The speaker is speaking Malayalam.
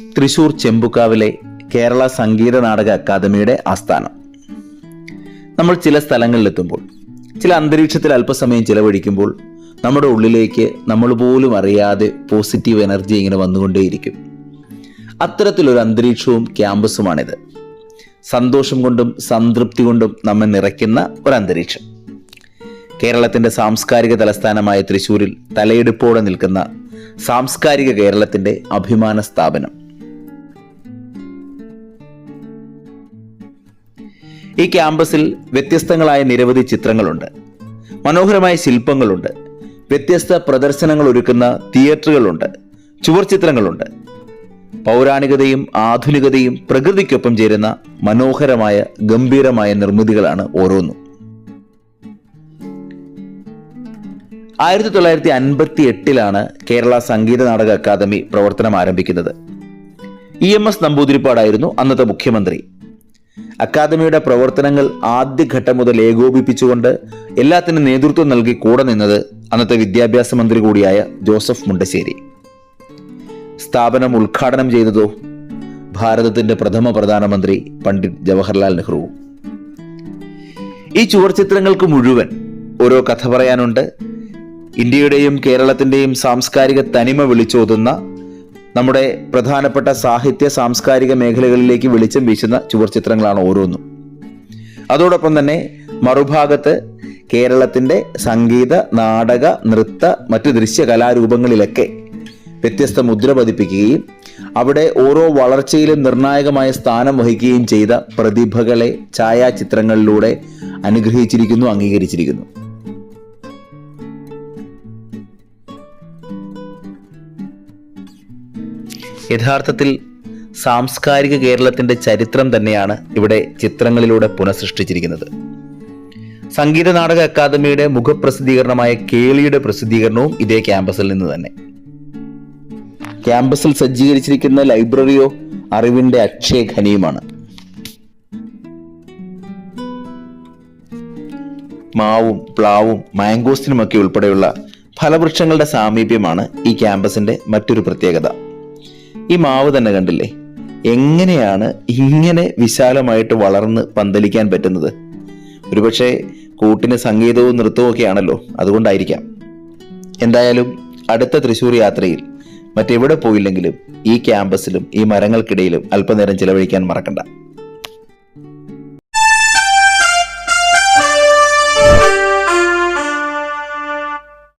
തൃശൂർ ചെമ്പുക്കാവിലെ കേരള സംഗീത നാടക അക്കാദമിയുടെ ആസ്ഥാനം. നമ്മൾ ചില സ്ഥലങ്ങളിലെത്തുമ്പോൾ ചില അന്തരീക്ഷത്തിൽ അല്പസമയം ചിലവഴിക്കുമ്പോൾ നമ്മുടെ ഉള്ളിലേക്ക് നമ്മൾ പോലും അറിയാതെ പോസിറ്റീവ് എനർജി ഇങ്ങനെ വന്നുകൊണ്ടേയിരിക്കും. അത്തരത്തിലൊരു അന്തരീക്ഷവും ക്യാമ്പസുമാണിത്. സന്തോഷം കൊണ്ടും സംതൃപ്തി കൊണ്ടും നമ്മെ നിറയ്ക്കുന്ന ഒരു അന്തരീക്ഷം കേരളത്തിന്റെ സാംസ്കാരിക തലസ്ഥാനമായ തൃശ്ശൂരിൽ തലയെടുപ്പോടെ നിൽക്കുന്ന സാംസ്കാരിക കേരളത്തിന്റെ അഭിമാന സ്ഥാപനം. ഈ ക്യാമ്പസിൽ വ്യത്യസ്തങ്ങളായ നിരവധി ചിത്രങ്ങളുണ്ട്. മനോഹരമായ ശില്പങ്ങളുണ്ട്. വ്യത്യസ്ത പ്രദർശനങ്ങൾ ഒരുക്കുന്ന തിയേറ്ററുകളുണ്ട്. ചുവർ ചിത്രങ്ങളുണ്ട്. പൗരാണികതയും ആധുനികതയും പ്രകൃതിക്കൊപ്പം ചേരുന്ന മനോഹരമായ ഗംഭീരമായ നിർമ്മിതികളാണ് ഓരോന്നും. ആയിരത്തി തൊള്ളായിരത്തി അൻപത്തി എട്ടിലാണ് കേരള സംഗീത നാടക അക്കാദമി പ്രവർത്തനം ആരംഭിക്കുന്നത്. ഇ എം എസ് നമ്പൂതിരിപ്പാടായിരുന്നു അന്നത്തെ മുഖ്യമന്ത്രി. അക്കാദമിയുടെ പ്രവർത്തനങ്ങൾ ആദ്യഘട്ടം മുതൽ ഏകോപിപ്പിച്ചുകൊണ്ട് എല്ലാത്തിനും നേതൃത്വം നൽകി കൂടെ നിന്നത് അന്നത്തെ വിദ്യാഭ്യാസ മന്ത്രി കൂടിയായ ജോസഫ് മുണ്ടശ്ശേരി. സ്ഥാപനം ഉദ്ഘാടനം ചെയ്തതോ ഭാരതത്തിന്റെ പ്രഥമ പ്രധാനമന്ത്രി പണ്ഡിറ്റ് ജവഹർലാൽ നെഹ്റു. ഈ ചുവർചിത്രങ്ങൾക്ക് മുഴുവൻ ഓരോ കഥ പറയാനുണ്ട്. ഇന്ത്യയുടെയും കേരളത്തിന്റെയും സാംസ്കാരിക തനിമ വിളിച്ചോതുന്ന നമ്മുടെ പ്രധാനപ്പെട്ട സാഹിത്യ സാംസ്കാരിക മേഖലകളിലേക്ക് വെളിച്ചം വീശുന്ന ചുവർച്ചിത്രങ്ങളാണ് ഓരോന്നും. അതോടൊപ്പം തന്നെ മറുഭാഗത്ത് കേരളത്തിന്റെ സംഗീത നാടക നൃത്ത മറ്റു ദൃശ്യ കലാരൂപങ്ങളിലൊക്കെ വ്യത്യസ്ത മുദ്ര പതിപ്പിക്കുകയും അവിടെ ഓരോ വളർച്ചയിലും നിർണായകമായ സ്ഥാനം വഹിക്കുകയും ചെയ്ത പ്രതിഭകളെ ഛായാചിത്രങ്ങളിലൂടെ അനുഗ്രഹിച്ചിരിക്കുന്നു അംഗീകരിച്ചിരിക്കുന്നു. യഥാർത്ഥത്തിൽ സാംസ്കാരിക കേരളത്തിന്റെ ചരിത്രം തന്നെയാണ് ഇവിടെ ചിത്രങ്ങളിലൂടെ പുനഃസൃഷ്ടിച്ചിരിക്കുന്നത്. സംഗീത നാടക അക്കാദമിയുടെ മുഖപ്രസിദ്ധീകരണമായ കേളിയുടെ പ്രസിദ്ധീകരണവും ഇതേ ക്യാമ്പസിൽ നിന്ന് തന്നെ. ക്യാമ്പസിൽ സജ്ജീകരിച്ചിരിക്കുന്ന ലൈബ്രറിയോ അറിവിന്റെ അക്ഷയ ഖനിയുമാണ്. മാവും പ്ലാവും മാംഗോസ്റ്റിനുമൊക്കെ ഉൾപ്പെടെയുള്ള ഫലവൃക്ഷങ്ങളുടെ സാമീപ്യമാണ് ഈ ക്യാമ്പസിന്റെ മറ്റൊരു പ്രത്യേകത. ഈ മാവ് തന്നെ കണ്ടില്ലേ? എങ്ങനെയാണ് ഇങ്ങനെ വിശാലമായിട്ട് വളർന്ന് പന്തലിക്കാൻ പറ്റുന്നത്? ഒരുപക്ഷെ കൂട്ടിന് സംഗീതവും നൃത്തവും ഒക്കെ ആണല്ലോ അതുകൊണ്ടായിരിക്കാം. എന്തായാലും അടുത്ത തൃശ്ശൂർ യാത്രയിൽ മറ്റെവിടെ പോയില്ലെങ്കിലും ഈ ക്യാമ്പസിലും ഈ മരങ്ങൾക്കിടയിലും അല്പനേരം ചിലവഴിക്കാൻ മറക്കണ്ട.